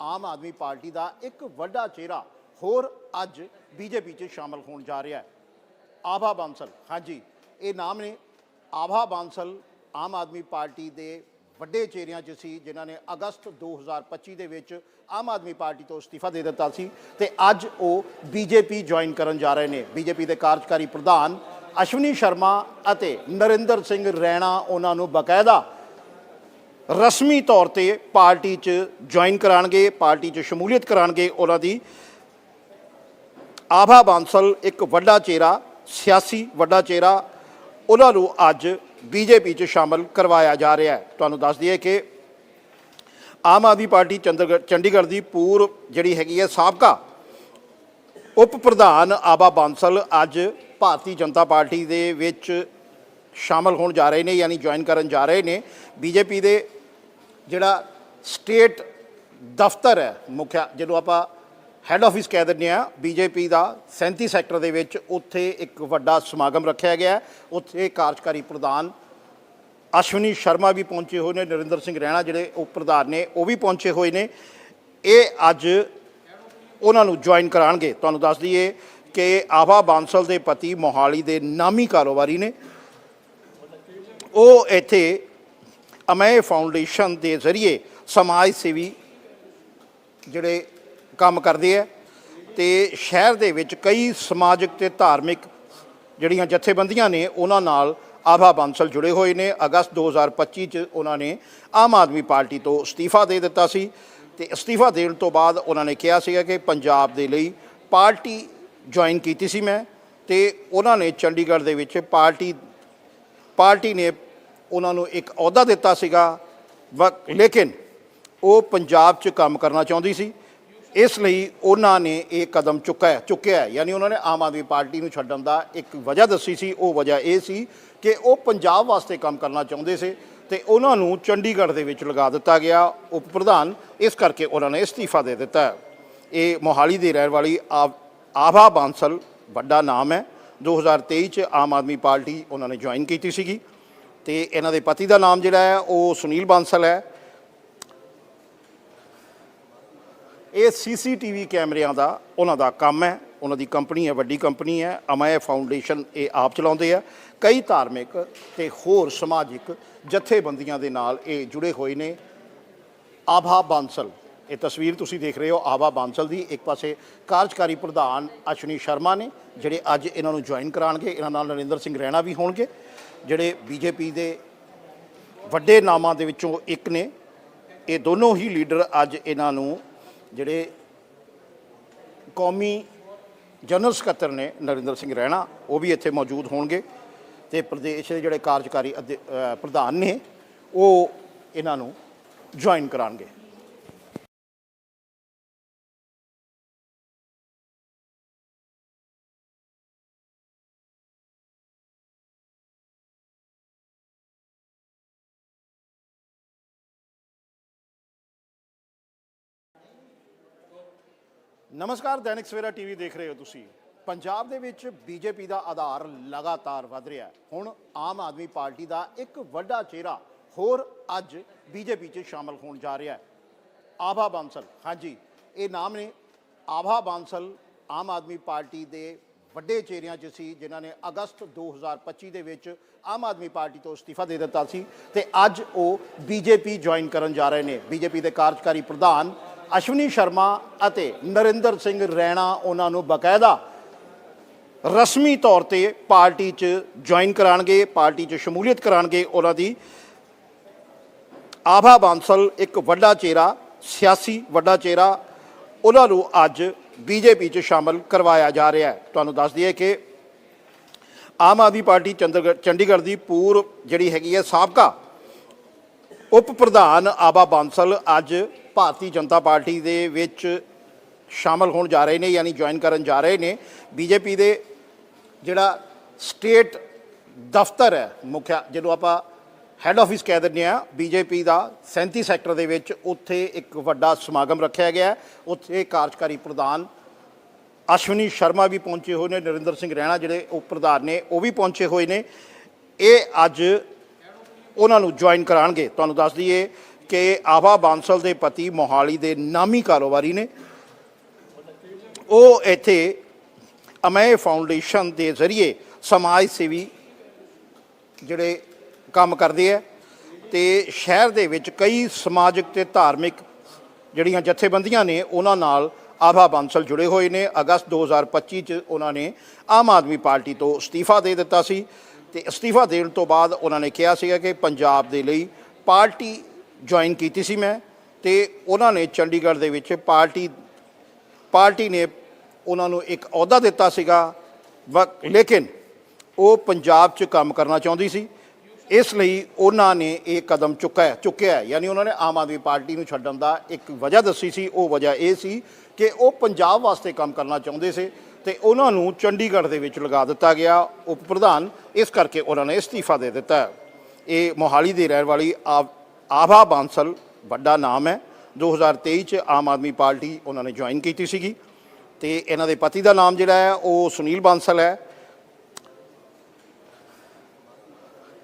ਆਮ Aadmi party ਦਾ ਇੱਕ ਵੱਡਾ ਚਿਹਰਾ ਹੋਰ ਅੱਜ ਬੀਜੇਪੀ 'ਚ ਸ਼ਾਮਲ ਹੋਣ ਜਾ ਰਿਹਾ ਹੈ। ਆਭਾ ਬਾਂਸਲ, ਹਾਂਜੀ, ਇਹ ਨਾਮ ਨੇ। ਆਭਾ ਬਾਂਸਲ ਆਮ ਆਦਮੀ ਪਾਰਟੀ ਦੇ ਵੱਡੇ ਚਿਹਰਿਆਂ 'ਚ ਸੀ, ਜਿਨ੍ਹਾਂ ਨੇ ਅਗਸਤ 2025 ਦੇ ਵਿੱਚ ਆਮ ਆਦਮੀ ਪਾਰਟੀ ਤੋਂ ਅਸਤੀਫਾ ਦੇ ਦਿੱਤਾ ਸੀ ਤੇ ਅੱਜ ਉਹ ਬੀਜੇਪੀ ਜੁਆਇਨ ਕਰਨ ਜਾ ਰਹੇ ਨੇ। ਬੀਜੇਪੀ ਦੇ ਕਾਰਜਕਾਰੀ ਪ੍ਰਧਾਨ ਅਸ਼ਵਨੀ ਸ਼ਰਮਾ ਅਤੇ ਨਰਿੰਦਰ ਸਿੰਘ ਰੈਣਾ, ਉਹਨਾਂ ਨੂੰ ਬਕਾਇਦਾ ਰਸਮੀ ਤੌਰ ਤੇ ਪਾਰਟੀ 'ਚ ਜੁਆਇਨ ਕਰਾਣਗੇ, ਪਾਰਟੀ 'ਚ ਸ਼ਮੂਲੀਅਤ ਕਰਾਣਗੇ ਉਹਨਾਂ ਦੀ। ਆਭਾ ਬਾਂਸਲ ਇੱਕ ਵੱਡਾ ਚਿਹਰਾ, ਸਿਆਸੀ ਵੱਡਾ ਚਿਹਰਾ, ਉਹਨਾਂ ਨੂੰ ਅੱਜ ਬੀਜੇਪੀ 'ਚ ਸ਼ਾਮਲ ਕਰਵਾਇਆ ਜਾ ਰਿਹਾ ਹੈ। ਤੁਹਾਨੂੰ ਦੱਸ ਦਈਏ ਕਿ ਆਮ ਆਦਮੀ ਪਾਰਟੀ ਚੰਡੀਗੜ੍ਹ ਚੰਡੀਗੜ੍ਹ ਦੀ ਪੂਰਵ ਜਿਹੜੀ ਹੈਗੀ ਹੈ ਸਾਬਕਾ ਉਪ ਪ੍ਰਧਾਨ ਆਬਾ ਬਾਂਸਲ ਅੱਜ ਭਾਰਤੀ ਜਨਤਾ ਪਾਰਟੀ ਦੇ ਵਿੱਚ ਸ਼ਾਮਲ ਹੋਣ ਜਾ ਰਹੇ ਨੇ, ਯਾਨੀ ਜੁਆਇਨ ਕਰਨ ਜਾ ਰਹੇ ਨੇ। ਬੀਜੇਪੀ ਦੇ ਜਿਹੜਾ ਸਟੇਟ ਦਫ਼ਤਰ ਹੈ ਮੁਖਿਆ ਜਿਹਨੂੰ ਆਪਾਂ ਹੈੱਡ ਆਫਿਸ ਕਹਿ ਦਿੰਦੇ ਆ ਬੀਜੇਪੀ ਦਾ 37 ਸੈਕਟਰ ਦੇ ਵਿੱਚ ਉੱਥੇ ਇੱਕ ਵੱਡਾ ਸਮਾਗਮ ਰੱਖਿਆ ਗਿਆ ਉੱਥੇ ਕਾਰਜਕਾਰੀ ਪ੍ਰਧਾਨ ਅਸ਼ਵਨੀ ਸ਼ਰਮਾ ਵੀ ਪਹੁੰਚੇ ਹੋਏ ਨੇ, ਨਰਿੰਦਰ ਸਿੰਘ ਰਹਿਣਾ ਜਿਹੜੇ ਉਪ ਪ੍ਰਧਾਨ ਨੇ, ਉਹ ਵੀ ਪਹੁੰਚੇ ਹੋਏ ਨੇ। ਇਹ ਅੱਜ ਉਹਨਾਂ ਨੂੰ ਜੁਆਇਨ ਕਰਾਣਗੇ। ਤੁਹਾਨੂੰ ਦੱਸ ਦਈਏ ਕਿ ਆਭਾ ਬਾਂਸਲ ਦੇ ਪਤੀ ਮੋਹਾਲੀ ਦੇ ਨਾਮੀ ਕਾਰੋਬਾਰੀ ਨੇ। ਉਹ ਇੱਥੇ ਅਮੈ ਫਾਊਂਡੇਸ਼ਨ ਦੇ ਜ਼ਰੀਏ ਸਮਾਜ ਸੇਵੀ ਜਿਹੜੇ ਕੰਮ ਕਰਦੇ ਆ ਤੇ ਸ਼ਹਿਰ ਦੇ ਵਿੱਚ ਕਈ ਸਮਾਜਿਕ ਤੇ ਧਾਰਮਿਕ ਜਿਹੜੀਆਂ ਜਥੇਬੰਦੀਆਂ ਨੇ ਉਹਨਾਂ ਨਾਲ ਆਭਾ ਬਾਂਸਲ ਜੁੜੇ ਹੋਏ ਨੇ। ਅਗਸਤ 2025 ਚ ਉਹਨਾਂ ਨੇ ਆਮ ਆਦਮੀ ਪਾਰਟੀ ਤੋਂ ਅਸਤੀਫਾ ਦੇ ਦਿੱਤਾ ਸੀ ਤੇ ਅਸਤੀਫਾ ਦੇਣ ਤੋਂ ਬਾਅਦ ਉਹਨਾਂ ਨੇ ਕਿਹਾ ਸੀਗਾ ਕਿ ਪੰਜਾਬ ਦੇ ਲਈ ਪਾਰਟੀ ਜੁਆਇਨ ਕੀਤੀ ਸੀ ਮੈਂ ਤੇ ਉਹਨਾਂ ਨੇ ਚੰਡੀਗੜ੍ਹ ਦੇ ਵਿੱਚ ਪਾਰਟੀ ਪਾਰਟੀ ਨੇ ਉਹਨਾਂ ਨੂੰ ਇੱਕ ਅਹੁਦਾ ਦਿੱਤਾ ਸੀਗਾ। ਵਕ- ਲੇਕਿਨ ਉਹ ਪੰਜਾਬ 'ਚ ਕੰਮ ਕਰਨਾ ਚਾਹੁੰਦੀ ਸੀ। ਇਸ ਲਈ ਉਹਨਾਂ ਨੇ ਇਹ ਕਦਮ ਚੁੱਕਿਆ ਚੁੱਕਿਆ ਯਾਨੀ ਉਹਨਾਂ ਨੇ ਆਮ ਆਦਮੀ ਪਾਰਟੀ ਨੂੰ ਛੱਡਣ ਦਾ ਇੱਕ ਵਜ੍ਹਾ ਦੱਸੀ ਸੀ। ਉਹ ਵਜ੍ਹਾ ਇਹ ਸੀ ਕਿ ਉਹ ਪੰਜਾਬ ਵਾਸਤੇ ਕੰਮ ਕਰਨਾ ਚਾਹੁੰਦੇ ਸੀ ਤੇ ਉਹਨਾਂ ਨੂੰ ਚੰਡੀਗੜ੍ਹ ਦੇ ਵਿੱਚ ਲਗਾ ਦਿੱਤਾ ਗਿਆ ਉਪ ਪ੍ਰਧਾਨ। ਇਸ ਕਰਕੇ ਉਹਨਾਂ ਨੇ ਅਸਤੀਫਾ ਦੇ ਦਿੱਤਾ। ਇਹ ਮੋਹਾਲੀ ਦੀ ਰਹਿਣ ਵਾਲੀ ਆਭਾ ਬਾਂਸਲ ਵੱਡਾ ਨਾਮ ਹੈ। 2023 ਚ ਆਮ ਆਦਮੀ ਪਾਰਟੀ ਉਹਨਾਂ ਨੇ ਜੁਆਇਨ ਕੀਤੀ ਸੀਗੀ। ਤੇ ਇਹਨਾਂ ਦੇ ਪਤੀ ਦਾ ਨਾਮ ਜਿਹੜਾ ਹੈ, ਉਹ ਸੁਨੀਲ ਬਾਂਸਲ ਹੈ। ਇਹ ਸੀਸੀਟੀਵੀ ਕੈਮਰਿਆਂ ਦਾ ਉਹਨਾਂ ਦਾ ਕੰਮ ਹੈ। ਉਹਨਾਂ ਦੀ ਕੰਪਨੀ ਹੈ, ਵੱਡੀ ਕੰਪਨੀ ਹੈ। ਅਮੈ ਫਾਊਂਡੇਸ਼ਨ ਇਹ ਆਪ ਚਲਾਉਂਦੇ ਆ। ਕਈ ਧਾਰਮਿਕ ਤੇ ਹੋਰ ਸਮਾਜਿਕ ਜਥੇਬੰਦੀਆਂ ਦੇ ਨਾਲ ਇਹ ਜੁੜੇ ਹੋਏ ਨੇ। ਆਭਾ ਬਾਂਸਲ, ਇਹ ਤਸਵੀਰ ਤੁਸੀਂ ਦੇਖ ਰਹੇ ਹੋ। ਆਭਾ ਬਾਂਸਲ ਦੀ ਇੱਕ ਪਾਸੇ ਕਾਰਜਕਾਰੀ ਪ੍ਰਧਾਨ ਅਸ਼ਵਨੀ ਸ਼ਰਮਾ ਨੇ, ਜਿਹੜੇ ਅੱਜ ਇਹਨਾਂ ਨੂੰ ਜੁਆਇਨ ਕਰਾਣਗੇ ਇਹਨਾਂ ਨਾਲ ਨਰਿੰਦਰ ਸਿੰਘ ਰਹਿਣਾ ਵੀ ਹੋਣਗੇ। ਜਿਹੜੇ ਬੀਜੇਪੀ ਦੇ ਵੱਡੇ ਨਾਮਾਂ ਦੇ ਵਿੱਚੋਂ ਇੱਕ ਨੇ। ਇਹ ਦੋਨੋਂ ਹੀ ਲੀਡਰ ਅੱਜ ਇਹਨਾਂ ਨੂੰ ਜਿਹੜੇ ਕੌਮੀ ਜਨਰਲ ਸਕੱਤਰ ਨੇ ਨਰਿੰਦਰ ਸਿੰਘ ਰੈਣਾ, ਉਹ ਵੀ ਇੱਥੇ ਮੌਜੂਦ ਹੋਣਗੇ ਤੇ ਪ੍ਰਦੇਸ਼ ਦੇ ਜਿਹੜੇ ਕਾਰਜਕਾਰੀ ਅਧਿ- ਪ੍ਰਧਾਨ ਨੇ, ਉਹ ਇਹਨਾਂ ਨੂੰ ਜੁਆਇਨ ਕਰਾਣਗੇ ਨਮਸਕਾਰ, ਦੈਨਿਕ ਸਵੇਰਾ ਟੀਵੀ ਦੇਖ ਰਹੇ ਹੋ ਤੁਸੀਂ। ਪੰਜਾਬ ਦੇ ਵਿੱਚ ਬੀਜੇਪੀ ਦਾ ਆਧਾਰ ਲਗਾਤਾਰ ਵਧ ਰਿਹਾ ਹੈ। ਹੁਣ ਆਮ ਆਦਮੀ ਪਾਰਟੀ ਦਾ ਇੱਕ ਵੱਡਾ ਚਿਹਰਾ ਹੋਰ ਅੱਜ ਬੀਜੇਪੀ 'ਚ ਸ਼ਾਮਲ ਹੋਣ ਜਾ ਰਿਹਾ ਹੈ। ਆਭਾ ਬਾਂਸਲ, ਹਾਂਜੀ, ਇਹ ਨਾਮ ਨੇ। ਆਭਾ ਬਾਂਸਲ ਆਮ ਆਦਮੀ ਪਾਰਟੀ ਦੇ ਵੱਡੇ ਚਿਹਰਿਆਂ 'ਚ ਸੀ, ਜਿਨ੍ਹਾਂ ਨੇ ਅਗਸਤ 2025 ਦੇ ਵਿੱਚ ਆਮ ਆਦਮੀ ਪਾਰਟੀ ਤੋਂ ਅਸਤੀਫਾ ਦੇ ਦਿੱਤਾ ਸੀ। ਤੇ ਅੱਜ ਉਹ ਬੀਜੇਪੀ ਜੁਆਇਨ ਕਰਨ ਜਾ ਰਹੇ ਨੇ। ਬੀਜੇਪੀ ਦੇ ਕਾਰਜਕਾਰੀ ਪ੍ਰਧਾਨ ਅਸ਼ਵਨੀ ਸ਼ਰਮਾ ਅਤੇ ਨਰਿੰਦਰ ਸਿੰਘ ਰੈਣਾ ਉਹਨਾਂ ਨੂੰ ਬਕਾਇਦਾ ਰਸਮੀ ਤੌਰ ਤੇ ਪਾਰਟੀ 'ਚ ਜੁਆਇਨ ਕਰਾਣਗੇ, ਪਾਰਟੀ 'ਚ ਸ਼ਮੂਲੀਅਤ ਕਰਾਣਗੇ, ਉਹਨਾਂ ਦੀ ਆਭਾ ਬਾਂਸਲ ਇੱਕ ਵੱਡਾ ਚਿਹਰਾ, ਸਿਆਸੀ ਵੱਡਾ ਚਿਹਰਾ, ਉਹਨਾਂ ਨੂੰ ਅੱਜ ਬੀਜੇਪੀ 'ਚ ਸ਼ਾਮਲ ਕਰਵਾਇਆ ਜਾ ਰਿਹਾ ਹੈ। ਤੁਹਾਨੂੰ ਦੱਸ ਦਈਏ ਕਿ ਆਮ ਆਦਮੀ ਪਾਰਟੀ ਚੰਡੀਗੜ੍ਹ ਚੰਡੀਗੜ੍ਹ ਦੀ ਪੂਰਵ ਜਿਹੜੀ ਹੈਗੀ ਹੈ ਸਾਬਕਾ ਉਪ ਪ੍ਰਧਾਨ ਆਬਾ ਬਾਂਸਲ ਅੱਜ ਭਾਰਤੀ ਜਨਤਾ ਪਾਰਟੀ ਦੇ ਵਿੱਚ ਸ਼ਾਮਲ ਹੋਣ ਜਾ ਰਹੇ ਨੇ, ਯਾਨੀ ਜੁਆਇਨ ਕਰਨ ਜਾ ਰਹੇ ਨੇ। ਬੀਜੇਪੀ ਦੇ ਜਿਹੜਾ ਸਟੇਟ ਦਫ਼ਤਰ ਹੈ, ਮੁਖਿਆ, ਜਿਹਨੂੰ ਆਪਾਂ ਹੈੱਡ ਆਫਿਸ ਕਹਿ ਦਿੰਦੇ ਆ ਬੀਜੇਪੀ ਦਾ 37 ਸੈਕਟਰ ਦੇ ਵਿੱਚ ਉੱਥੇ ਇੱਕ ਵੱਡਾ ਸਮਾਗਮ ਰੱਖਿਆ ਗਿਆ ਉੱਥੇ ਕਾਰਜਕਾਰੀ ਪ੍ਰਧਾਨ ਅਸ਼ਵਨੀ ਸ਼ਰਮਾ ਵੀ ਪਹੁੰਚੇ ਹੋਏ ਨੇ, ਨਰਿੰਦਰ ਸਿੰਘ ਰੈਣਾ ਜਿਹੜੇ ਉਪ ਪ੍ਰਧਾਨ ਨੇ, ਉਹ ਵੀ ਪਹੁੰਚੇ ਹੋਏ ਨੇ। ਇਹ ਅੱਜ ਉਹਨਾਂ ਨੂੰ ਜੁਆਇਨ ਕਰਾਣਗੇ। ਤੁਹਾਨੂੰ ਦੱਸ ਦਈਏ ਕਿ ਆਵਾ ਬਾਂਸਲ ਦੇ ਪਤੀ ਮੋਹਾਲੀ ਦੇ ਨਾਮੀ ਕਾਰੋਬਾਰੀ ਨੇ। ਉਹ ਇੱਥੇ ਅਮੈ ਫਾਊਂਡੇਸ਼ਨ ਦੇ ਜ਼ਰੀਏ ਸਮਾਜ ਸੇਵੀ ਜਿਹੜੇ ਕੰਮ ਕਰਦੇ ਆ ਤੇ ਸ਼ਹਿਰ ਦੇ ਵਿੱਚ ਕਈ ਸਮਾਜਿਕ ਤੇ ਧਾਰਮਿਕ ਜਿਹੜੀਆਂ ਜਥੇਬੰਦੀਆਂ ਨੇ, ਉਹਨਾਂ ਨਾਲ ਆਭਾ ਬਾਂਸਲ ਜੁੜੇ ਹੋਏ ਨੇ। ਅਗਸਤ 2025 ਚ ਉਹਨਾਂ ਨੇ ਆਮ ਆਦਮੀ ਪਾਰਟੀ ਤੋਂ ਅਸਤੀਫਾ ਦੇ ਦਿੱਤਾ ਸੀ ਤੇ ਅਸਤੀਫਾ ਦੇਣ ਤੋਂ ਬਾਅਦ ਉਹਨਾਂ ਨੇ ਕਿਹਾ ਸੀਗਾ ਕਿ ਪੰਜਾਬ ਦੇ ਲਈ ਪਾਰਟੀ ਜੁਆਇਨ ਕੀਤੀ ਸੀ ਮੈਂ ਤੇ ਉਹਨਾਂ ਨੇ ਚੰਡੀਗੜ੍ਹ ਦੇ ਵਿੱਚ ਪਾਰਟੀ ਪਾਰਟੀ ਨੇ ਉਹਨਾਂ ਨੂੰ ਇੱਕ ਅਹੁਦਾ ਦਿੱਤਾ ਸੀਗਾ। ਵ- ਲੇਕਿਨ ਉਹ ਪੰਜਾਬ 'ਚ ਕੰਮ ਕਰਨਾ ਚਾਹੁੰਦੀ ਸੀ। ਇਸ ਲਈ ਉਹਨਾਂ ਨੇ ਇਹ ਕਦਮ ਚੁੱਕਿਆ ਚੁੱਕਿਆ। ਯਾਨੀ ਉਹਨਾਂ ਨੇ ਆਮ ਆਦਮੀ ਪਾਰਟੀ ਨੂੰ ਛੱਡਣ ਦਾ ਇੱਕ ਵਜ੍ਹਾ ਦੱਸੀ ਸੀ। ਉਹ ਵਜ੍ਹਾ ਇਹ ਸੀ ਕਿ ਉਹ ਪੰਜਾਬ ਵਾਸਤੇ ਕੰਮ ਕਰਨਾ ਚਾਹੁੰਦੇ ਸੀ ਤੇ ਉਹਨਾਂ ਨੂੰ ਚੰਡੀਗੜ੍ਹ ਦੇ ਵਿੱਚ ਲਗਾ ਦਿੱਤਾ ਗਿਆ। ਉਪ ਪ੍ਰਧਾਨ ਇਸ ਕਰਕੇ ਉਹਨਾਂ ਨੇ ਅਸਤੀਫਾ ਦੇ ਦਿੱਤਾ। ਇਹ ਮੋਹਾਲੀ ਦੀ ਰਹਿਣ ਵਾਲੀ ਆਪ ਆਭਾ ਬਾਂਸਲ ਵੱਡਾ ਨਾਮ ਹੈ। 2023 ਚ ਆਮ ਆਦਮੀ ਪਾਰਟੀ ਉਹਨਾਂ ਨੇ ਜੁਆਇਨ ਕੀਤੀ ਸੀਗੀ। ਤੇ ਇਹਨਾਂ ਦੇ ਪਤੀ ਦਾ ਨਾਮ ਜਿਹੜਾ ਹੈ, ਉਹ ਸੁਨੀਲ ਬਾਂਸਲ ਹੈ।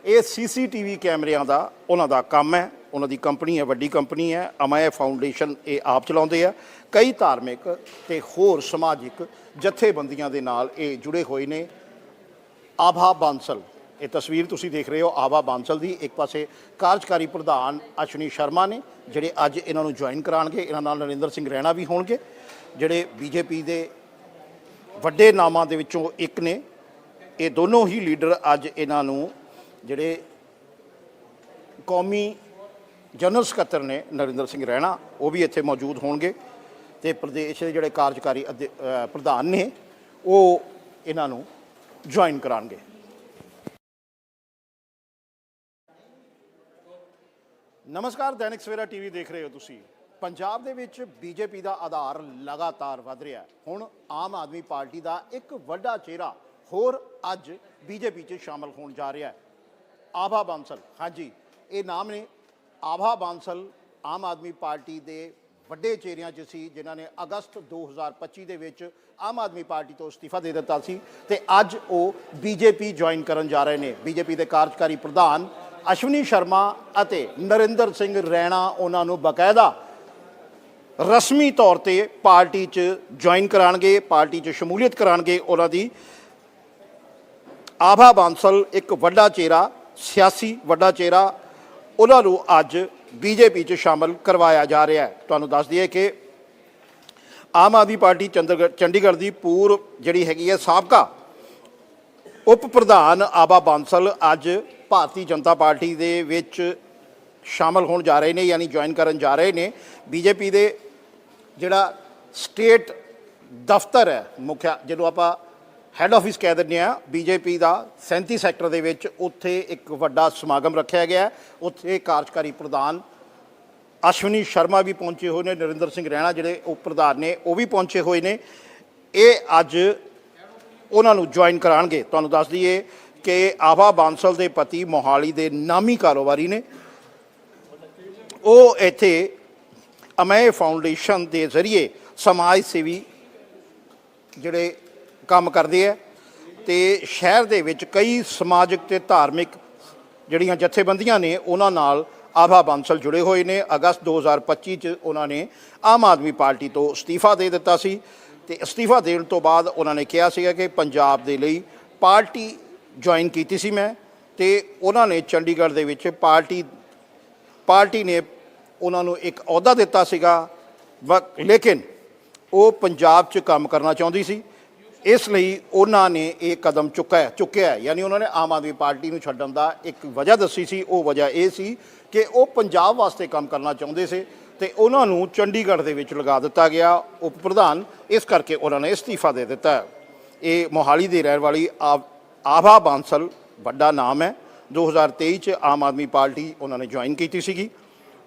ਇਹ ਸੀਸੀਟੀਵੀ ਕੈਮਰਿਆਂ ਦਾ ਉਹਨਾਂ ਦਾ ਕੰਮ ਹੈ। ਉਹਨਾਂ ਦੀ ਕੰਪਨੀ ਹੈ, ਵੱਡੀ ਕੰਪਨੀ ਹੈ। ਅਮੈ ਫਾਊਂਡੇਸ਼ਨ ਇਹ ਆਪ ਚਲਾਉਂਦੇ ਆ। ਕਈ ਧਾਰਮਿਕ ਤੇ ਹੋਰ ਸਮਾਜਿਕ ਜਥੇਬੰਦੀਆਂ ਦੇ ਨਾਲ ਇਹ ਜੁੜੇ ਹੋਏ ਨੇ। ਆਭਾ ਬਾਂਸਲ। ਇਹ ਤਸਵੀਰ ਤੁਸੀਂ ਦੇਖ ਰਹੇ ਹੋ ਆਵਾ ਬਾਂਸਲ ਦੀ। ਇੱਕ ਪਾਸੇ ਕਾਰਜਕਾਰੀ ਪ੍ਰਧਾਨ ਅਸ਼ਵਨੀ ਸ਼ਰਮਾ ਨੇ, ਜਿਹੜੇ ਅੱਜ ਇਹਨਾਂ ਨੂੰ ਜੁਆਇਨ ਕਰਾਣਗੇ ਇਹਨਾਂ ਨਾਲ ਨਰਿੰਦਰ ਸਿੰਘ ਰੈਣਾ ਵੀ ਹੋਣਗੇ, ਜਿਹੜੇ ਬੀਜੇਪੀ ਦੇ ਵੱਡੇ ਨਾਮਾਂ ਦੇ ਵਿੱਚੋਂ ਇੱਕ ਨੇ। ਇਹ ਦੋਨੋਂ ਹੀ ਲੀਡਰ ਅੱਜ ਇਹਨਾਂ ਨੂੰ, ਜਿਹੜੇ ਕੌਮੀ ਜਨਰਲ ਸਕੱਤਰ ਨੇ ਨਰਿੰਦਰ ਸਿੰਘ ਰੈਣਾ, ਉਹ ਵੀ ਇੱਥੇ ਮੌਜੂਦ ਹੋਣਗੇ। ਤੇ ਪ੍ਰਦੇਸ਼ ਦੇ ਜਿਹੜੇ ਕਾਰਜਕਾਰੀ ਅਧਿ- ਪ੍ਰਧਾਨ ਨੇ, ਉਹ ਇਹਨਾਂ ਨੂੰ ਜੁਆਇਨ ਕਰਾਣਗੇ ਨਮਸਕਾਰ, ਦੈਨਿਕ ਸਵੇਰਾ ਟੀਵੀ ਦੇਖ ਰਹੇ ਹੋ ਤੁਸੀਂ। ਪੰਜਾਬ ਦੇ ਵਿੱਚ ਬੀਜੇਪੀ ਦਾ ਆਧਾਰ ਲਗਾਤਾਰ ਵਧ ਰਿਹਾ ਹੈ। ਹੁਣ ਆਮ ਆਦਮੀ ਪਾਰਟੀ ਦਾ ਇੱਕ ਵੱਡਾ ਚਿਹਰਾ ਹੋਰ ਅੱਜ ਬੀਜੇਪੀ 'ਚ ਸ਼ਾਮਲ ਹੋਣ ਜਾ ਰਿਹਾ ਹੈ। ਆਭਾ ਬਾਂਸਲ, ਹਾਂਜੀ, ਇਹ ਨਾਮ ਨੇ। ਆਭਾ ਬਾਂਸਲ ਆਮ ਆਦਮੀ ਪਾਰਟੀ ਦੇ ਵੱਡੇ ਚਿਹਰਿਆਂ 'ਚ ਸੀ, ਜਿਨ੍ਹਾਂ ਨੇ ਅਗਸਤ 2025 ਦੇ ਵਿੱਚ ਆਮ ਆਦਮੀ ਪਾਰਟੀ ਤੋਂ ਅਸਤੀਫਾ ਦੇ ਦਿੱਤਾ ਸੀ। ਤੇ ਅੱਜ ਉਹ ਬੀਜੇਪੀ ਜੁਆਇਨ ਕਰਨ ਜਾ ਰਹੇ ਨੇ। ਬੀਜੇਪੀ ਦੇ ਕਾਰਜਕਾਰੀ ਪ੍ਰਧਾਨ ਅਸ਼ਵਨੀ ਸ਼ਰਮਾ ਅਤੇ ਨਰਿੰਦਰ ਸਿੰਘ ਰੈਣਾ ਉਹਨਾਂ ਨੂੰ ਬਕਾਇਦਾ ਰਸਮੀ ਤੌਰ ਤੇ ਪਾਰਟੀ 'ਚ ਜੁਆਇਨ ਕਰਾਣਗੇ, ਪਾਰਟੀ 'ਚ ਸ਼ਮੂਲੀਅਤ ਕਰਾਣਗੇ, ਉਹਨਾਂ ਦੀ ਆਭਾ ਬਾਂਸਲ ਇੱਕ ਵੱਡਾ ਚਿਹਰਾ, ਸਿਆਸੀ ਵੱਡਾ ਚਿਹਰਾ, ਉਹਨਾਂ ਨੂੰ ਅੱਜ ਬੀਜੇਪੀ 'ਚ ਸ਼ਾਮਲ ਕਰਵਾਇਆ ਜਾ ਰਿਹਾ ਹੈ। ਤੁਹਾਨੂੰ ਦੱਸ ਦਈਏ ਕਿ ਆਮ ਆਦਮੀ ਪਾਰਟੀ ਚੰਡੀਗੜ੍ਹ ਚੰਡੀਗੜ੍ਹ ਦੀ ਪੂਰ ਜਿਹੜੀ ਹੈਗੀ ਹੈ ਸਾਬਕਾ ਉਪ ਪ੍ਰਧਾਨ ਆਬਾ ਬਾਂਸਲ ਅੱਜ ਭਾਰਤੀ ਜਨਤਾ ਪਾਰਟੀ ਦੇ ਵਿੱਚ ਸ਼ਾਮਲ ਹੋਣ ਜਾ ਰਹੇ ਨੇ, ਯਾਨੀ ਜੁਆਇਨ ਕਰਨ ਜਾ ਰਹੇ ਨੇ। ਬੀਜੇਪੀ ਦੇ ਜਿਹੜਾ ਸਟੇਟ ਦਫ਼ਤਰ ਹੈ, ਮੁਖਿਆ, ਜਿਹਨੂੰ ਆਪਾਂ ਹੈੱਡ ਆਫਿਸ ਕਹਿ ਦਿੰਦੇ ਆ ਬੀਜੇਪੀ ਦਾ 37 ਸੈਕਟਰ ਦੇ ਵਿੱਚ ਉੱਥੇ ਇੱਕ ਵੱਡਾ ਸਮਾਗਮ ਰੱਖਿਆ ਗਿਆ ਉੱਥੇ ਕਾਰਜਕਾਰੀ ਪ੍ਰਧਾਨ ਅਸ਼ਵਨੀ ਸ਼ਰਮਾ ਵੀ ਪਹੁੰਚੇ ਹੋਏ ਨੇ, ਨਰਿੰਦਰ ਸਿੰਘ ਰਹਿਣਾ ਜਿਹੜੇ ਉਪ ਪ੍ਰਧਾਨ ਨੇ, ਉਹ ਵੀ ਪਹੁੰਚੇ ਹੋਏ ਨੇ। ਇਹ ਅੱਜ ਉਹਨਾਂ ਨੂੰ ਜੁਆਇਨ ਕਰਾਣਗੇ। ਤੁਹਾਨੂੰ ਦੱਸ ਦਈਏ ਕਿ ਆਵਾ ਬਾਂਸਲ ਦੇ ਪਤੀ ਮੋਹਾਲੀ ਦੇ ਨਾਮੀ ਕਾਰੋਬਾਰੀ ਨੇ। ਉਹ ਇੱਥੇ ਅਮੈ ਫਾਊਂਡੇਸ਼ਨ ਦੇ ਜ਼ਰੀਏ ਸਮਾਜ ਸੇਵੀ ਜਿਹੜੇ ਕੰਮ ਕਰਦੇ ਆ ਤੇ ਸ਼ਹਿਰ ਦੇ ਵਿੱਚ ਕਈ ਸਮਾਜਿਕ ਤੇ ਧਾਰਮਿਕ ਜਿਹੜੀਆਂ ਜਥੇਬੰਦੀਆਂ ਨੇ, ਉਹਨਾਂ ਨਾਲ ਆਭਾ ਬਾਂਸਲ ਜੁੜੇ ਹੋਏ ਨੇ। ਅਗਸਤ 2025 ਚ ਉਹਨਾਂ ਨੇ ਆਮ ਆਦਮੀ ਪਾਰਟੀ ਤੋਂ ਅਸਤੀਫਾ ਦੇ ਦਿੱਤਾ ਸੀ ਤੇ ਅਸਤੀਫਾ ਦੇਣ ਤੋਂ ਬਾਅਦ ਉਹਨਾਂ ਨੇ ਕਿਹਾ ਸੀਗਾ ਕਿ ਪੰਜਾਬ ਦੇ ਲਈ ਪਾਰਟੀ ਜੁਆਇਨ ਕੀਤੀ ਸੀ ਮੈਂ ਤੇ ਉਹਨਾਂ ਨੇ ਚੰਡੀਗੜ੍ਹ ਦੇ ਵਿੱਚ ਪਾਰਟੀ ਪਾਰਟੀ ਨੇ ਉਹਨਾਂ ਨੂੰ ਇੱਕ ਅਹੁਦਾ ਦਿੱਤਾ ਸੀਗਾ ਲੇਕਿਨ ਉਹ ਪੰਜਾਬ 'ਚ ਕੰਮ ਕਰਨਾ ਚਾਹੁੰਦੀ ਸੀ ਇਸ ਲਈ ਉਹਨਾਂ ਨੇ ਇਹ ਕਦਮ ਚੁੱਕਿਆ ਚੁੱਕਿਆ ਹੈ। ਯਾਨੀ ਉਹਨਾਂ ਨੇ ਆਮ ਆਦਮੀ ਪਾਰਟੀ ਨੂੰ ਛੱਡਣ ਦਾ ਇੱਕ ਵਜ੍ਹਾ ਦੱਸੀ ਸੀ ਉਹ ਵਜ੍ਹਾ ਇਹ ਸੀ ਕਿ ਉਹ ਪੰਜਾਬ ਵਾਸਤੇ ਕੰਮ ਕਰਨਾ ਚਾਹੁੰਦੇ ਸੀ ਤੇ ਉਹਨਾਂ ਨੂੰ ਚੰਡੀਗੜ੍ਹ ਦੇ ਵਿੱਚ ਲਗਾ ਦਿੱਤਾ ਗਿਆ ਉਪ ਪ੍ਰਧਾਨ ਇਸ ਕਰਕੇ ਉਹਨਾਂ ਨੇ ਅਸਤੀਫਾ ਦੇ ਦਿੱਤਾ ਹੈ। ਇਹ ਮੋਹਾਲੀ ਦੀ ਰਹਿਣ ਵਾਲੀ ਆ- ਆਭਾ ਬਾਂਸਲ ਵੱਡਾ ਨਾਮ ਹੈ। 2023 ਚ ਆਮ ਆਦਮੀ ਪਾਰਟੀ ਉਹਨਾਂ ਨੇ ਜੁਆਇਨ ਕੀਤੀ ਸੀਗੀ।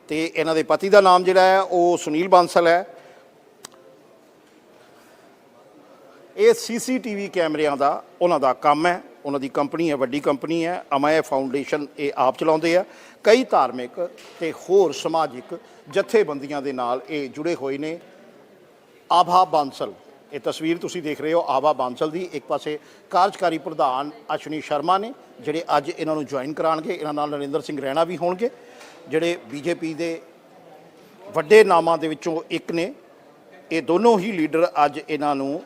ਤੇ ਇਹਨਾਂ ਦੇ ਪਤੀ ਦਾ ਨਾਮ ਜਿਹੜਾ ਹੈ, ਉਹ ਸੁਨੀਲ ਬਾਂਸਲ ਹੈ। ਇਹ ਸੀਸੀਟੀਵੀ ਕੈਮਰਿਆਂ ਦਾ ਉਹਨਾਂ ਦਾ ਕੰਮ ਹੈ। ਉਹਨਾਂ ਦੀ ਕੰਪਨੀ ਹੈ, ਵੱਡੀ ਕੰਪਨੀ ਹੈ। ਅਮੈ ਫਾਊਂਡੇਸ਼ਨ ਇਹ ਆਪ ਚਲਾਉਂਦੇ ਆ। ਕਈ ਧਾਰਮਿਕ ਤੇ ਹੋਰ ਸਮਾਜਿਕ ਜਥੇਬੰਦੀਆਂ ਦੇ ਨਾਲ ਇਹ ਜੁੜੇ ਹੋਏ ਨੇ। ਆਭਾ ਬਾਂਸਲ ਇਹ ਤਸਵੀਰ ਤੁਸੀਂ ਦੇਖ ਰਹੇ ਹੋ ਆਵਾ ਬਾਂਸਲ ਦੀ। ਇੱਕ ਪਾਸੇ ਕਾਰਜਕਾਰੀ ਪ੍ਰਧਾਨ ਅਸ਼ਵਨੀ ਸ਼ਰਮਾ ਨੇ, ਜਿਹੜੇ ਅੱਜ ਇਹਨਾਂ ਨੂੰ ਜੁਆਇਨ ਕਰਾਣਗੇ ਇਹਨਾਂ ਨਾਲ ਨਰਿੰਦਰ ਸਿੰਘ ਰੈਣਾ ਵੀ ਹੋਣਗੇ, ਜਿਹੜੇ ਬੀਜੇਪੀ ਦੇ ਵੱਡੇ ਨਾਮਾਂ ਦੇ ਵਿੱਚੋਂ ਇੱਕ ਨੇ। ਇਹ ਦੋਨੋਂ ਹੀ ਲੀਡਰ ਅੱਜ ਇਹਨਾਂ ਨੂੰ,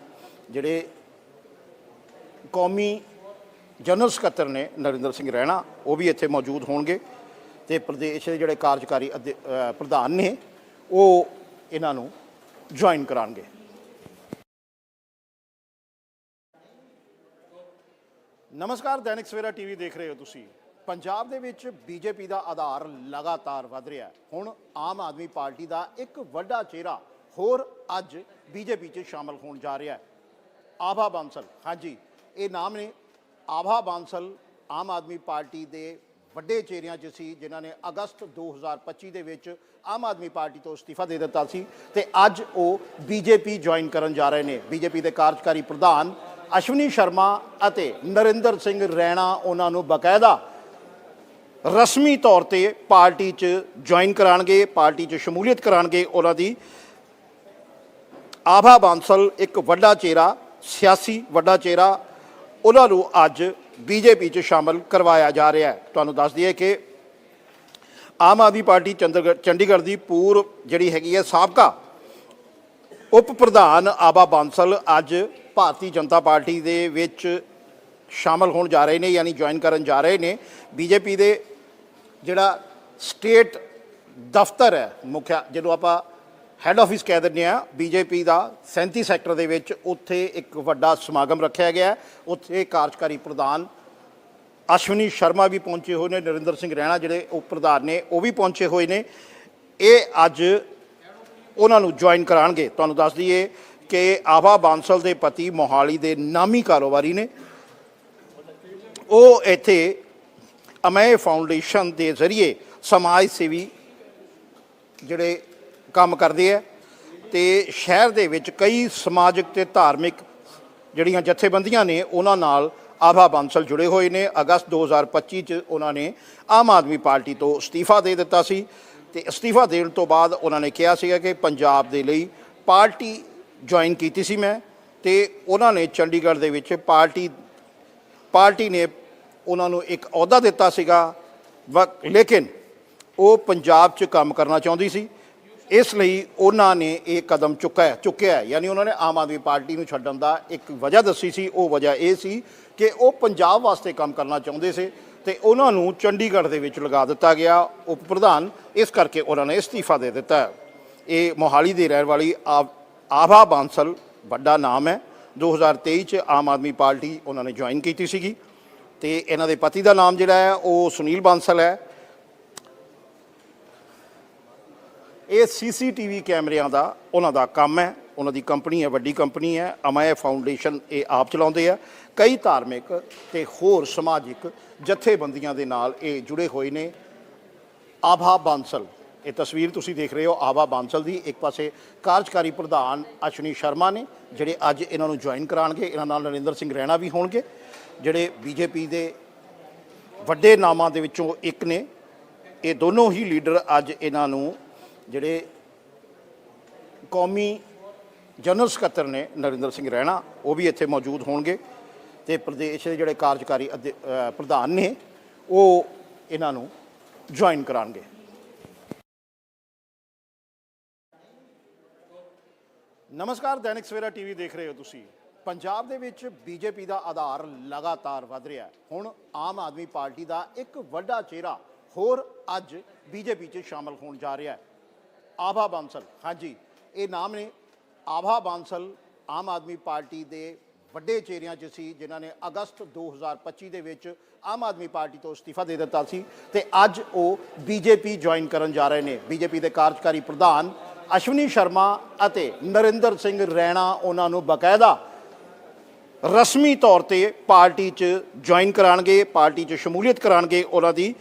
ਜਿਹੜੇ ਕੌਮੀ ਜਨਰਲ ਸਕੱਤਰ ਨੇ ਨਰਿੰਦਰ ਸਿੰਘ ਰੈਣਾ, ਉਹ ਵੀ ਇੱਥੇ ਮੌਜੂਦ ਹੋਣਗੇ। ਤੇ ਪ੍ਰਦੇਸ਼ ਦੇ ਜਿਹੜੇ ਕਾਰਜਕਾਰੀ ਅਧਿ- ਪ੍ਰਧਾਨ ਨੇ, ਉਹ ਇਹਨਾਂ ਨੂੰ ਜੁਆਇਨ ਕਰਾਂਗੇ ਨਮਸਕਾਰ, ਦੈਨਿਕ ਸਵੇਰਾ ਟੀਵੀ ਦੇਖ ਰਹੇ ਹੋ ਤੁਸੀਂ। ਪੰਜਾਬ ਦੇ ਵਿੱਚ ਬੀਜੇਪੀ ਦਾ ਆਧਾਰ ਲਗਾਤਾਰ ਵਧ ਰਿਹਾ ਹੈ। ਹੁਣ ਆਮ ਆਦਮੀ ਪਾਰਟੀ ਦਾ ਇੱਕ ਵੱਡਾ ਚਿਹਰਾ ਹੋਰ ਅੱਜ ਬੀਜੇਪੀ 'ਚ ਸ਼ਾਮਲ ਹੋਣ ਜਾ ਰਿਹਾ ਹੈ। ਆਭਾ ਬਾਂਸਲ, ਹਾਂਜੀ, ਇਹ ਨਾਮ ਨੇ। ਆਭਾ ਬਾਂਸਲ ਆਮ ਆਦਮੀ ਪਾਰਟੀ ਦੇ ਵੱਡੇ ਚਿਹਰਿਆਂ 'ਚ ਸੀ, ਜਿਨ੍ਹਾਂ ਨੇ ਅਗਸਤ 2025 ਦੇ ਵਿੱਚ ਆਮ ਆਦਮੀ ਪਾਰਟੀ ਤੋਂ ਅਸਤੀਫਾ ਦੇ ਦਿੱਤਾ ਸੀ ਤੇ ਅੱਜ ਉਹ ਬੀਜੇਪੀ ਜੁਆਇਨ ਕਰਨ ਜਾ ਰਹੇ ਨੇ। ਬੀਜੇਪੀ ਦੇ ਕਾਰਜਕਾਰੀ ਪ੍ਰਧਾਨ ਅਸ਼ਵਨੀ ਸ਼ਰਮਾ ਅਤੇ ਨਰਿੰਦਰ ਸਿੰਘ ਰੈਣਾ ਉਹਨਾਂ ਨੂੰ ਬਕਾਇਦਾ ਰਸਮੀ ਤੌਰ ਤੇ ਪਾਰਟੀ 'ਚ ਜੁਆਇਨ ਕਰਾਣਗੇ, ਪਾਰਟੀ 'ਚ ਸ਼ਮੂਲੀਅਤ ਕਰਾਣਗੇ, ਉਹਨਾਂ ਦੀ ਆਭਾ ਬਾਂਸਲ ਇੱਕ ਵੱਡਾ ਚਿਹਰਾ, ਸਿਆਸੀ ਵੱਡਾ ਚਿਹਰਾ, ਉਹਨਾਂ ਨੂੰ ਅੱਜ ਬੀਜੇਪੀ 'ਚ ਸ਼ਾਮਲ ਕਰਵਾਇਆ ਜਾ ਰਿਹਾ ਹੈ। ਤੁਹਾਨੂੰ ਦੱਸ ਦਈਏ ਕਿ ਆਮ ਆਦਮੀ ਪਾਰਟੀ ਚੰਡੀਗੜ੍ਹ ਚੰਡੀਗੜ੍ਹ ਦੀ ਪੂਰਵ ਜਿਹੜੀ ਹੈਗੀ ਹੈ ਸਾਬਕਾ ਉਪ ਪ੍ਰਧਾਨ ਆਭਾ ਬਾਂਸਲ ਅੱਜ ਭਾਰਤੀ ਜਨਤਾ ਪਾਰਟੀ ਦੇ ਵਿੱਚ ਸ਼ਾਮਲ ਹੋਣ ਜਾ ਰਹੇ ਨੇ, ਯਾਨੀ ਜੁਆਇਨ ਕਰਨ ਜਾ ਰਹੇ ਨੇ। ਬੀਜੇਪੀ ਦੇ ਜਿਹੜਾ ਸਟੇਟ ਦਫ਼ਤਰ ਹੈ, ਮੁਖਿਆ ਜਦੋਂ ਆਪਾਂ ਹੈੱਡ ਆਫਿਸ ਕਹਿ ਦਿੰਦੇ ਆ ਬੀਜੇਪੀ ਦਾ 37 ਸੈਕਟਰ ਦੇ ਵਿੱਚ ਉੱਥੇ ਇੱਕ ਵੱਡਾ ਸਮਾਗਮ ਰੱਖਿਆ ਗਿਆ ਉੱਥੇ ਕਾਰਜਕਾਰੀ ਪ੍ਰਧਾਨ ਅਸ਼ਵਨੀ ਸ਼ਰਮਾ ਵੀ ਪਹੁੰਚੇ ਹੋਏ ਨੇ, ਨਰਿੰਦਰ ਸਿੰਘ ਰਹਿਣਾ ਜਿਹੜੇ ਉਪ ਪ੍ਰਧਾਨ ਨੇ, ਉਹ ਵੀ ਪਹੁੰਚੇ ਹੋਏ ਨੇ। ਇਹ ਅੱਜ ਉਹਨਾਂ ਨੂੰ ਜੁਆਇਨ ਕਰਾਣਗੇ। ਤੁਹਾਨੂੰ ਦੱਸ ਦਈਏ ਕਿ ਆਭਾ ਬਾਂਸਲ ਦੇ ਪਤੀ ਮੋਹਾਲੀ ਦੇ ਨਾਮੀ ਕਾਰੋਬਾਰੀ ਨੇ। ਉਹ ਇੱਥੇ ਅਮੈ ਫਾਊਂਡੇਸ਼ਨ ਦੇ ਜ਼ਰੀਏ ਸਮਾਜ ਸੇਵੀ ਜਿਹੜੇ ਕੰਮ ਕਰਦੇ ਆ ਤੇ ਸ਼ਹਿਰ ਦੇ ਵਿੱਚ ਕਈ ਸਮਾਜਿਕ ਤੇ ਧਾਰਮਿਕ ਜਿਹੜੀਆਂ ਜਥੇਬੰਦੀਆਂ ਨੇ, ਉਹਨਾਂ ਨਾਲ ਆਭਾ ਬਾਂਸਲ ਜੁੜੇ ਹੋਏ ਨੇ। ਅਗਸਤ 2025 ਚ ਉਹਨਾਂ ਨੇ ਆਮ ਆਦਮੀ ਪਾਰਟੀ ਤੋਂ ਅਸਤੀਫਾ ਦੇ ਦਿੱਤਾ ਸੀ ਤੇ ਅਸਤੀਫਾ ਦੇਣ ਤੋਂ ਬਾਅਦ ਉਹਨਾਂ ਨੇ ਕਿਹਾ ਸੀਗਾ ਕਿ ਪੰਜਾਬ ਦੇ ਲਈ ਪਾਰਟੀ ਜੁਆਇਨ ਕੀਤੀ ਸੀ ਮੈਂ ਤੇ ਉਹਨਾਂ ਨੇ ਚੰਡੀਗੜ੍ਹ ਦੇ ਵਿੱਚ ਪਾਰਟੀ ਪਾਰਟੀ ਨੇ ਉਹਨਾਂ ਨੂੰ ਇੱਕ ਅਹੁਦਾ ਦਿੱਤਾ ਸੀਗਾ ਲੇਕਿਨ ਉਹ ਪੰਜਾਬ 'ਚ ਕੰਮ ਕਰਨਾ ਚਾਹੁੰਦੀ ਸੀ ਇਸ ਲਈ ਉਹਨਾਂ ਨੇ ਇਹ ਕਦਮ ਚੁੱਕਿਆ ਚੁੱਕਿਆ ਹੈ। ਯਾਨੀ ਉਹਨਾਂ ਨੇ ਆਮ ਆਦਮੀ ਪਾਰਟੀ ਨੂੰ ਛੱਡਣ ਦਾ ਇੱਕ ਵਜ੍ਹਾ ਦੱਸੀ ਸੀ ਉਹ ਵਜ੍ਹਾ ਇਹ ਸੀ ਕਿ ਉਹ ਪੰਜਾਬ ਵਾਸਤੇ ਕੰਮ ਕਰਨਾ ਚਾਹੁੰਦੇ ਸੀ ਤੇ ਉਹਨਾਂ ਨੂੰ ਚੰਡੀਗੜ੍ਹ ਦੇ ਵਿੱਚ ਲਗਾ ਦਿੱਤਾ ਗਿਆ ਉਪ ਪ੍ਰਧਾਨ ਇਸ ਕਰਕੇ ਉਹਨਾਂ ਨੇ ਅਸਤੀਫਾ ਦੇ ਦਿੱਤਾ। ਇਹ ਮੋਹਾਲੀ ਦੀ ਰਹਿਣ ਵਾਲੀ ਆ- ਆਭਾ ਬਾਂਸਲ ਵੱਡਾ ਨਾਮ ਹੈ। 2023 ਚ ਆਮ ਆਦਮੀ ਪਾਰਟੀ ਉਹਨਾਂ ਨੇ ਜੁਆਇਨ ਕੀਤੀ ਸੀਗੀ। ਤੇ ਇਹਨਾਂ ਦੇ ਪਤੀ ਦਾ ਨਾਮ ਜਿਹੜਾ ਹੈ, ਉਹ ਸੁਨੀਲ ਬਾਂਸਲ ਹੈ। ਇਹ ਸੀਸੀਟੀਵੀ ਕੈਮਰਿਆਂ ਦਾ ਉਹਨਾਂ ਦਾ ਕੰਮ ਹੈ। ਉਹਨਾਂ ਦੀ ਕੰਪਨੀ ਹੈ, ਵੱਡੀ ਕੰਪਨੀ ਹੈ। ਅਮਾਇ ਫਾਊਂਡੇਸ਼ਨ ਇਹ ਆਪ ਚਲਾਉਂਦੇ ਆ। ਕਈ ਧਾਰਮਿਕ ਤੇ ਹੋਰ ਸਮਾਜਿਕ ਜਥੇਬੰਦੀਆਂ ਦੇ ਨਾਲ ਇਹ ਜੁੜੇ ਹੋਏ ਨੇ। ਆਭਾ ਬਾਂਸਲ ਇਹ ਤਸਵੀਰ ਤੁਸੀਂ ਦੇਖ ਰਹੇ ਹੋ ਆਭਾ ਬਾਂਸਲ ਦੀ। ਇੱਕ ਪਾਸੇ ਕਾਰਜਕਾਰੀ ਪ੍ਰਧਾਨ ਅਸ਼ਵਨੀ ਸ਼ਰਮਾ ਨੇ, ਜਿਹੜੇ ਅੱਜ ਇਹਨਾਂ ਨੂੰ ਜੁਆਇਨ ਕਰਾਣਗੇ ਇਹਨਾਂ ਨਾਲ ਨਰਿੰਦਰ ਸਿੰਘ ਰੈਣਾ ਵੀ ਹੋਣਗੇ, ਜਿਹੜੇ ਬੀਜੇਪੀ ਦੇ ਵੱਡੇ ਨਾਮਾਂ ਦੇ ਵਿੱਚੋਂ ਇੱਕ ਨੇ। ਇਹ ਦੋਨੋਂ ਹੀ ਲੀਡਰ ਅੱਜ ਇਹਨਾਂ ਨੂੰ, ਜਿਹੜੇ ਕੌਮੀ ਜਨਰਲ ਸਕੱਤਰ ਨੇ ਨਰਿੰਦਰ ਸਿੰਘ ਰੈਣਾ, ਉਹ ਵੀ ਇੱਥੇ ਮੌਜੂਦ ਹੋਣਗੇ। ਤੇ ਪ੍ਰਦੇਸ਼ ਦੇ ਜਿਹੜੇ ਕਾਰਜਕਾਰੀ ਅਧਿ- ਪ੍ਰਧਾਨ ਨੇ, ਉਹ ਇਹਨਾਂ ਨੂੰ ਜੁਆਇਨ ਕਰਾਂਗੇ ਨਮਸਕਾਰ, ਦੈਨਿਕ ਸਵੇਰਾ ਟੀਵੀ ਦੇਖ ਰਹੇ ਹੋ ਤੁਸੀਂ। ਪੰਜਾਬ ਦੇ ਵਿੱਚ ਬੀਜੇਪੀ ਦਾ ਆਧਾਰ ਲਗਾਤਾਰ ਵਧ ਰਿਹਾ ਹੈ। ਹੁਣ ਆਮ ਆਦਮੀ ਪਾਰਟੀ ਦਾ ਇੱਕ ਵੱਡਾ ਚਿਹਰਾ ਹੋਰ ਅੱਜ ਬੀਜੇਪੀ 'ਚ ਸ਼ਾਮਲ ਹੋਣ ਜਾ ਰਿਹਾ ਹੈ। ਆਭਾ ਬਾਂਸਲ, ਹਾਂਜੀ, ਇਹ ਨਾਮ ਨੇ। ਆਭਾ ਬਾਂਸਲ ਆਮ ਆਦਮੀ ਪਾਰਟੀ ਦੇ ਵੱਡੇ ਚਿਹਰਿਆਂ 'ਚ ਸੀ, ਜਿਨ੍ਹਾਂ ਨੇ ਅਗਸਤ 2025 ਦੇ ਵਿੱਚ ਆਮ ਆਦਮੀ ਪਾਰਟੀ ਤੋਂ ਅਸਤੀਫਾ ਦੇ ਦਿੱਤਾ ਸੀ ਤੇ ਅੱਜ ਉਹ ਬੀਜੇਪੀ ਜੁਆਇਨ ਕਰਨ ਜਾ ਰਹੇ ਨੇ। ਬੀਜੇਪੀ ਦੇ ਕਾਰਜਕਾਰੀ ਪ੍ਰਧਾਨ ਅਸ਼ਵਨੀ ਸ਼ਰਮਾ ਅਤੇ ਨਰਿੰਦਰ ਸਿੰਘ ਰੈਣਾ ਉਹਨਾਂ ਨੂੰ ਬਕਾਇਦਾ ਰਸਮੀ ਤੌਰ ਤੇ ਪਾਰਟੀ 'ਚ ਜੁਆਇਨ ਕਰਾਣਗੇ, ਪਾਰਟੀ 'ਚ ਸ਼ਮੂਲੀਅਤ ਕਰਾਣਗੇ ਉਹਨਾਂ ਦੀ।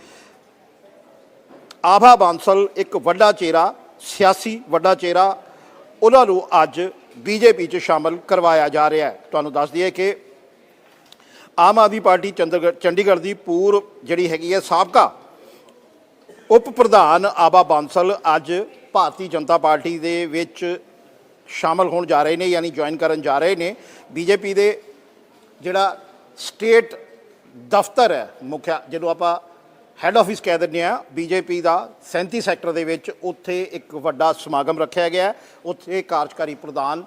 ਆਭਾ ਬਾਂਸਲ ਇੱਕ ਵੱਡਾ ਚਿਹਰਾ, ਸਿਆਸੀ ਵੱਡਾ ਚਿਹਰਾ, ਉਹਨਾਂ ਨੂੰ ਅੱਜ ਬੀਜੇਪੀ 'ਚ ਸ਼ਾਮਲ ਕਰਵਾਇਆ ਜਾ ਰਿਹਾ ਹੈ। ਤੁਹਾਨੂੰ ਦੱਸ ਦਈਏ ਕਿ ਆਮ ਆਦਮੀ ਪਾਰਟੀ ਚੰਡੀਗੜ੍ਹ ਚੰਡੀਗੜ੍ਹ ਦੀ ਪੂਰਵ ਜਿਹੜੀ ਹੈਗੀ ਹੈ ਸਾਬਕਾ ਉਪ ਪ੍ਰਧਾਨ ਆਭਾ ਬਾਂਸਲ ਅੱਜ ਭਾਰਤੀ ਜਨਤਾ ਪਾਰਟੀ ਦੇ ਵਿੱਚ ਸ਼ਾਮਲ ਹੋਣ ਜਾ ਰਹੇ ਨੇ, ਯਾਨੀ ਜੁਆਇਨ ਕਰਨ ਜਾ ਰਹੇ ਨੇ। ਬੀਜੇਪੀ ਦੇ ਜਿਹੜਾ ਸਟੇਟ ਦਫ਼ਤਰ ਹੈ, ਮੁਖਿਆ, ਜਿਹਨੂੰ ਆਪਾਂ ਹੈੱਡ ਆਫਿਸ ਕਹਿ ਦਿੰਦੇ ਆ ਬੀਜੇਪੀ ਦਾ 37 ਸੈਕਟਰ ਦੇ ਵਿੱਚ ਉੱਥੇ ਇੱਕ ਵੱਡਾ ਸਮਾਗਮ ਰੱਖਿਆ ਗਿਆ ਉੱਥੇ ਕਾਰਜਕਾਰੀ ਪ੍ਰਧਾਨ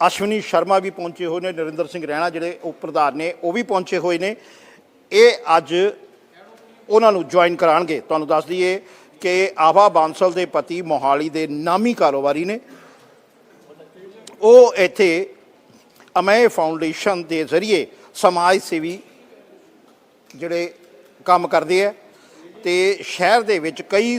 ਅਸ਼ਵਨੀ ਸ਼ਰਮਾ ਵੀ ਪਹੁੰਚੇ ਹੋਏ ਨੇ, ਨਰਿੰਦਰ ਸਿੰਘ ਰਹਿਣਾ ਜਿਹੜੇ ਉਪ ਪ੍ਰਧਾਨ ਨੇ, ਉਹ ਵੀ ਪਹੁੰਚੇ ਹੋਏ ਨੇ। ਇਹ ਅੱਜ ਉਹਨਾਂ ਨੂੰ ਜੁਆਇਨ ਕਰਾਣਗੇ। ਤੁਹਾਨੂੰ ਦੱਸ ਦਈਏ ਕਿ ਆਵਾ ਬਾਂਸਲ ਦੇ ਪਤੀ ਮੋਹਾਲੀ ਦੇ ਨਾਮੀ ਕਾਰੋਬਾਰੀ ਨੇ। ਉਹ ਇੱਥੇ ਅਮੈ ਫਾਊਂਡੇਸ਼ਨ ਦੇ ਜ਼ਰੀਏ ਸਮਾਜ ਸੇਵੀ ਜਿਹੜੇ ਕੰਮ ਕਰਦੇ ਆ ਤੇ ਸ਼ਹਿਰ ਦੇ ਵਿੱਚ ਕਈ